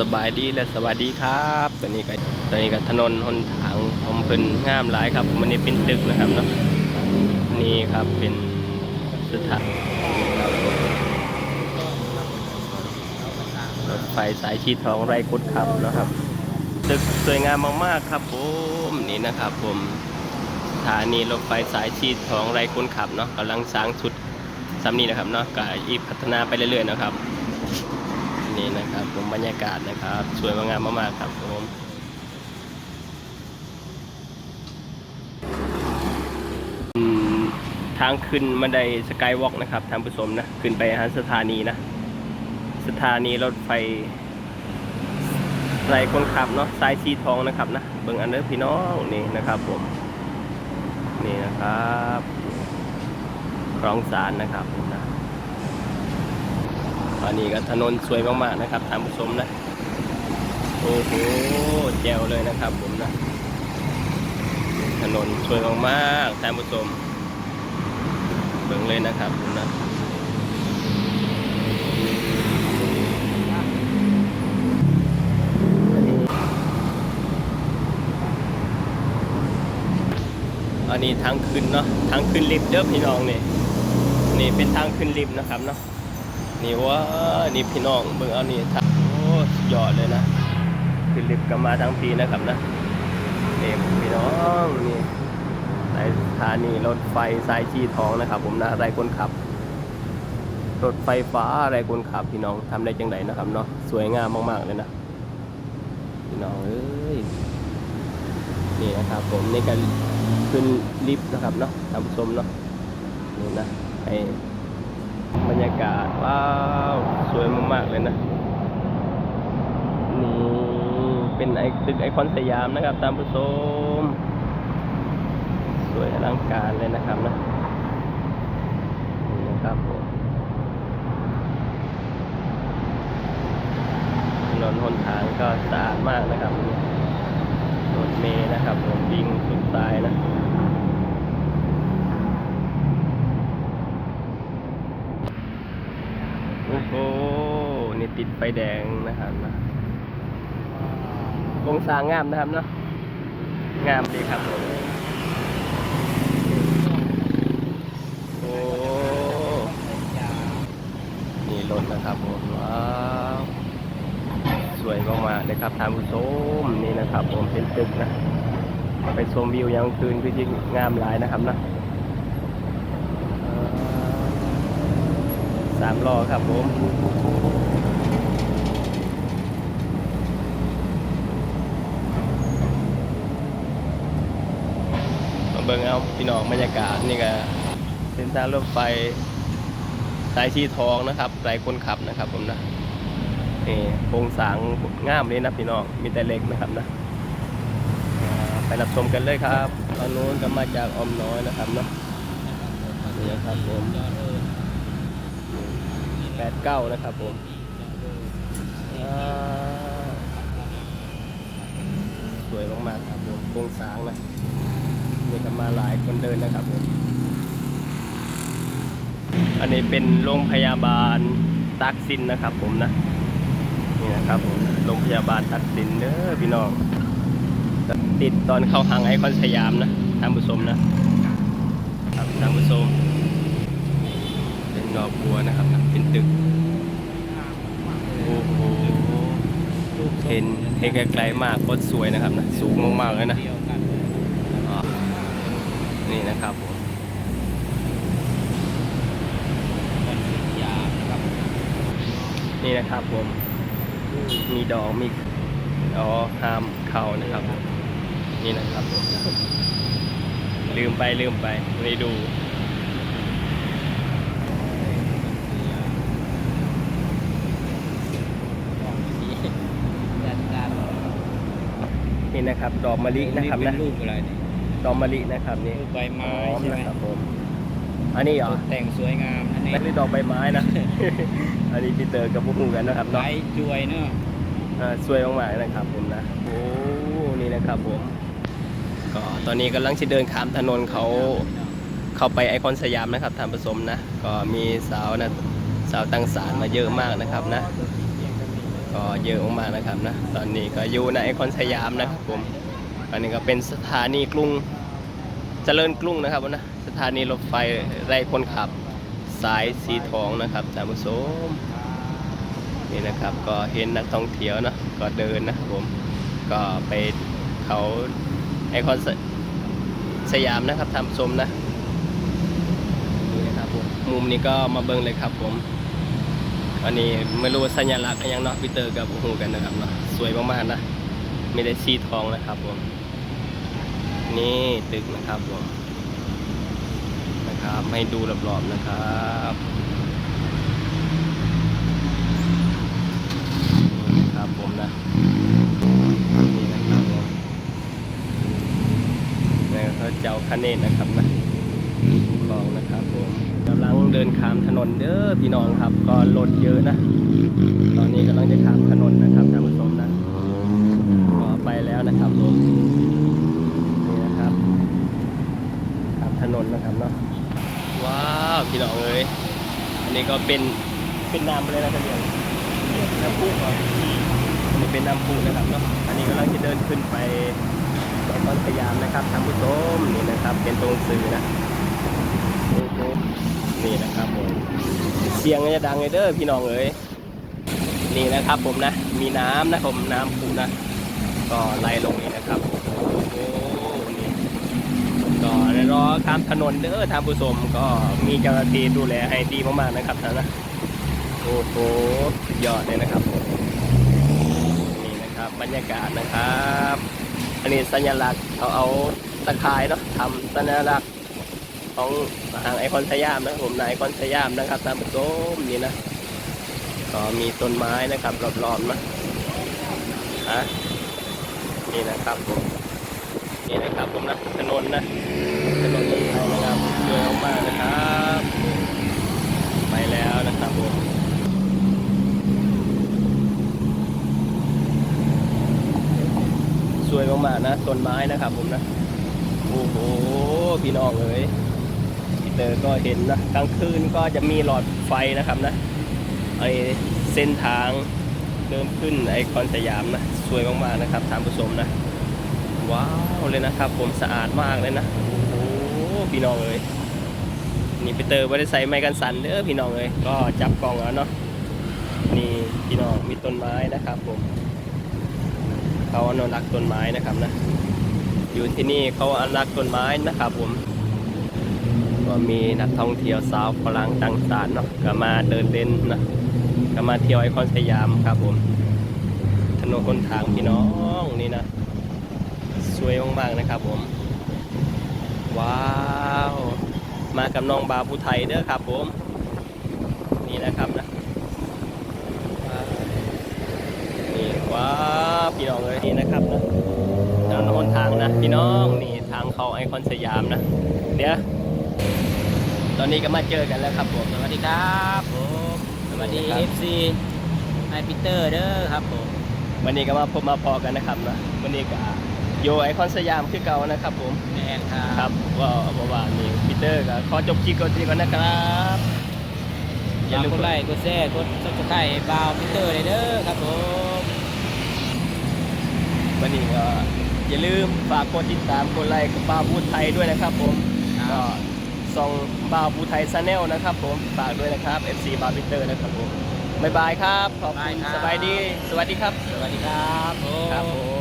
สบายดีและสวัสดีครับตอนนี้ก็ตอนนี้ก็ถนนหนทางผมเพิ่นงามหลายครับมันนี่เป็นตึกนะครับเนาะนี่ครับเป็นสถานครับผมรถไฟสายชีทองไรกุดครับนะครับ ตึกสวยงามมากๆครับผมนี่นะครับผมสถานีรถไฟสายชีทองไรกุดขับเนาะกำลังสร้างชุดซ้ำนี้นะครับเนาะก็อีกพัฒนาไปเรื่อยๆนะครับ นี่นะครับ ผมบรรยากาศนะครับ สวยงามมากๆครับผมทางขึ้นบันไดสกายวอล์กนะครับท่านผู้ชมนะ ขึ้นไปหาสถานีนะ สถานีรถไฟไรคนขับเนาะสายสีทองนะครับนะเบิ่งอันเดอร์พี่น้องนี่นะครับผมนี่นะครับคลองสารนะครับนะ อันนี้ก็ถนนสวยมากๆนะครับท่านผู้ชมนะ โอ้โหแจ๋วเลยนะครับผมนะ ถนนสวยมากๆท่านผู้ชมเบิ่งเลยนะครับผมนะอันนี้ทางขึ้นเนาะทางขึ้นลิฟต์เด้อพี่น้องนี่นี่เป็นทางขึ้นลิฟต์นะครับเนาะ นี่ว่านี่พี่น้องเบิ่งเอานี่ทางโอ้สุดยอดเลยนะขึ้นลิฟต์กันมาทั้งปีนะครับนะนี่พี่น้องนี่ในสถานีรถไฟสายชีทองนะครับ ผมนะไรคนขับรถไฟฟ้าอะไรคนขับพี่น้องทำได้จังไดนะครับเนาะสวยงามมากๆเลยนะพี่น้องเอ้ยนี่นะครับผมในี่ก็ขึ้นลิฟต์นะครับเนาะท่านผู้ชมเนาะนี่นะให้ บรรยากาศ ว้าว สวยมาก ๆ เลยนะ นี่เป็นไอตึกไอคอนสยามนะครับ ตามผู้ชม สวยอลังการเลยนะครับนะนี่นะครับผมถนนหนทางก็สะอาดมากนะครับรถเมล์นะครับผมวิ่งสุดสายนะ โอ้โห นี่ ติดไฟแดงนะครับนะวงสร้างงามนะครับเนาะงามดีครับผมโอ้นี่รถนะครับผมว้าวสวยมากๆเลยครับท่านผู้ชมนี่นะครับ ผมเป็นตึกนะ ไปชมวิวยังคืนคือยิ่งงามหลายนะครับนะสามล้อครับผมมาเบิ่งเอาพี่น้องบรรยากาศนี่ก็เส้นทางรถไฟสายชีทองนะครับหลายคนขับนะครับ ผมนะนี่โครงสร้างงามเลยนะพี่น้องมีแต่เล็กนะครับนะไปรับชมกันเลยครับตอนนู้นก็มาจากอมน้อยนะครับเนาะนี่นะครับผมแปดเก้านะครับผมสวยมากๆครับผมโครงสร้างนะ มีกันมาหลายคนเดินนะครับผมอันนี้เป็นโรงพยาบาลตักสินนะครับ ผมนะนี่นะครับผมโรงพยาบาลตักสินเด้อพี่น้องติดตอนเข้าหางไอคอนสยามนะท่านผู้ชมนะครับท่านผู้ชมเป็นดอกบัวนะครับเป็นตึกโอ้โหเห็นเห็นไกลๆมากโคตรสวยนะครับนะสูงมากๆเลยนะ นี่นะครับผมนี่นะครับผม มีดอกมีอ๋อห้ามเข้านะครับผมนี่นะครับผมลืมไปลืมไปไม่ดูนี่นะครับ ดอกมะลินะครับเป็นะ นรูปอะไรเนี่ยดอกมะลินะครับนี่รูปใบไม้หอมใช่ไหมนะครับผมอันนี้เหรอตกแต่งสวยงามอันนี้ไม่ได้ดอกใบไม้นะ อันนี้พี่เตอร์กับพวกหนูกันนะครับใบเนาะจวยเนาะอ่าสวยมากๆนะครับผมนะโอ้นี่นะครับผมก็ตอนนี้กำลังจะเดินข้ามถนนเขาเข้าไปไอคอนสยามนะครับท่านผู้ชมนะ ก็มีสาวนะสาวตั้งสารมาเยอะมากนะครับนะ ก็เยอะมากๆนะครับนะ ตอนนี้ก็อยู่ในไอคอนสยามนะครับผม อันนี้ก็เป็นสถานีกรุงเจริญกรุงนะครับนะสถานีรถไฟไร้คนขับสายสีทองนะครับท่านผู้ชมนี่นะครับก็เห็นนักท่องเที่ยวเนาะก็เดินนะครับผมก็ไปเขาไอคอนสสยามนะครับท่านผู้ชมนะนี่นะครับผมมุมนี้ก็มาเบิ่งเลยครับผมอันนี้ไม่รู้สัญลักษณ์ยังเนาะพีเตอร์กับหูกันนะครับเนาะสวยมากๆนะไม่ได้สีทองนะครับผม นี่ตึกนะครับผมนะครับให้ดูรอบๆนะครับนี่นะครับผมนะนี่นะครับผมนี่ก็เจ้าคเนตนะครับนะคลองนะครับผมกำลังเดินข้ามถนนเด้อพี่น้องครับ ก็รถเยอะนะ ตอนนี้กำลังจะข้ามถนนนะครับท่านผู้ชมนะก็ไปแล้วนะครับผมนี่นะครับข้ามถนนนะครับเนาะว้าวพี่น้องเอ้ยอันนี้ก็เป็นเป็นน้ำอะไรนะท่านเดียวน้ำพุเหรออันนี้เป็นน้ำพุนะครับเนาะอันนี้กำลังจะเดินขึ้นไปไปต้นสยามนะครับท่านผู้ชมนี่นะครับ เป็นตรงสื่อนะโอ้โหนี่นะครับผมเสียงจะดังเลยเด้อพี่น้องเอ้ยนี่นะครับผมนะ มีน้ำนะผมน้ำพุนะ ก็ไหลลงนี่นะครับโอ้นี่ก็ รอข้ามถนนเด้อทานผู้ชมก็มีเจ้าหน้าที่ดูแลให้ดีมากๆนะครับท่านนะโอ้โหยอดเลยนะครับนี่นะครับบรรยากาศนะครับ อันนี้สัญลักษณ์เขาเอาตะข่ายเนาะทำสัญลักษณ์ของทางไอคอนสยามนะผมนายไอคอนสยามนะครับทานผู้ชมนี่นะก็มีต้นไม้นะครับรอบๆนะฮะนี่นะครับผม นี่นะครับผมนะถนนนะถนนคนไทยนะครับสวยมากนะครับ ไปแล้วนะครับผมสวยมากๆนะต้นไม้นะครับผมนะโอ้โหพี่น้องเอ๋ยพี่เตอร์ก็เห็นนะกลางคืนก็จะมีหลอดไฟนะครับนะไอเส้นทางเริ่มขึ้นไอคอนสยามนะสวยมากๆนะครับท่านผู้ชมนะ ว้าวเลยนะครับ ผมสะอาดมากเลยนะโอ้พี่น้องเอ้ยนี่ไปเตอร์บริใส่ไม้กันสันเด้อพี่น้องเอ้ยก็จับกล้องแล้วเนาะนี่พี่น้องมีต้นไม้นะครับ ผมเขาอนุรักษ์ต้นไม้นะครับนะอยู่ที่นี่เขาอนุรักษ์ต้นไม้นะครับ ผมก็มีนักท่องเที่ยวสาวฝรั่งต่างๆเนาะก็มาเดินเล่นนะก็มาเที่ยวไอคอนสยามครับ ผมถนนคนทางพี่น้องนี่นะ สวยมากๆนะครับผม ว้าว มากับน้องบาวผู้ไทยเด้อครับผม นี่นะครับนะว้าวนี่ว้าวพี่น้องเลยนี่นะครับนะถนนทางนะพี่น้องนี่ทางเข้าไอคอนสยามนะเดี๋ยวตอนนี้ก็มาเจอกันแล้วครับผมสวัสดีครับผมสวัสดีครับ FC ไอปีเตอร์เด้อครับผมวันนี้ก็มาพบมาพอกันนะครับนะวันนี้ก็ โยไอคอนสยามคือเก่านะครับผมแมนครัครับบว่าว่าว่านี่พีเตอร์ก็ขอจบคลิปก่อนดีก่อนนะครับออย่าย่าลืลืมมกดไลค์กดแชร์กดซับสไครต์บาวปีเตอร์เลยเด้อครับผมวันนี้ก็อย่าลืมฝากกดติดตามกดไลค์กับบ้าวพูดไทยด้วยนะครับผมก็ส่องบ้าวพูดไทยชาแนลนะครับผมฝากด้วยนะครับ FC บาวพีเตอร์นะครับผมบ๊ายบายครับขอบคุณสบายดี สวัสดีครับ สวัสดีครับผม ครับผม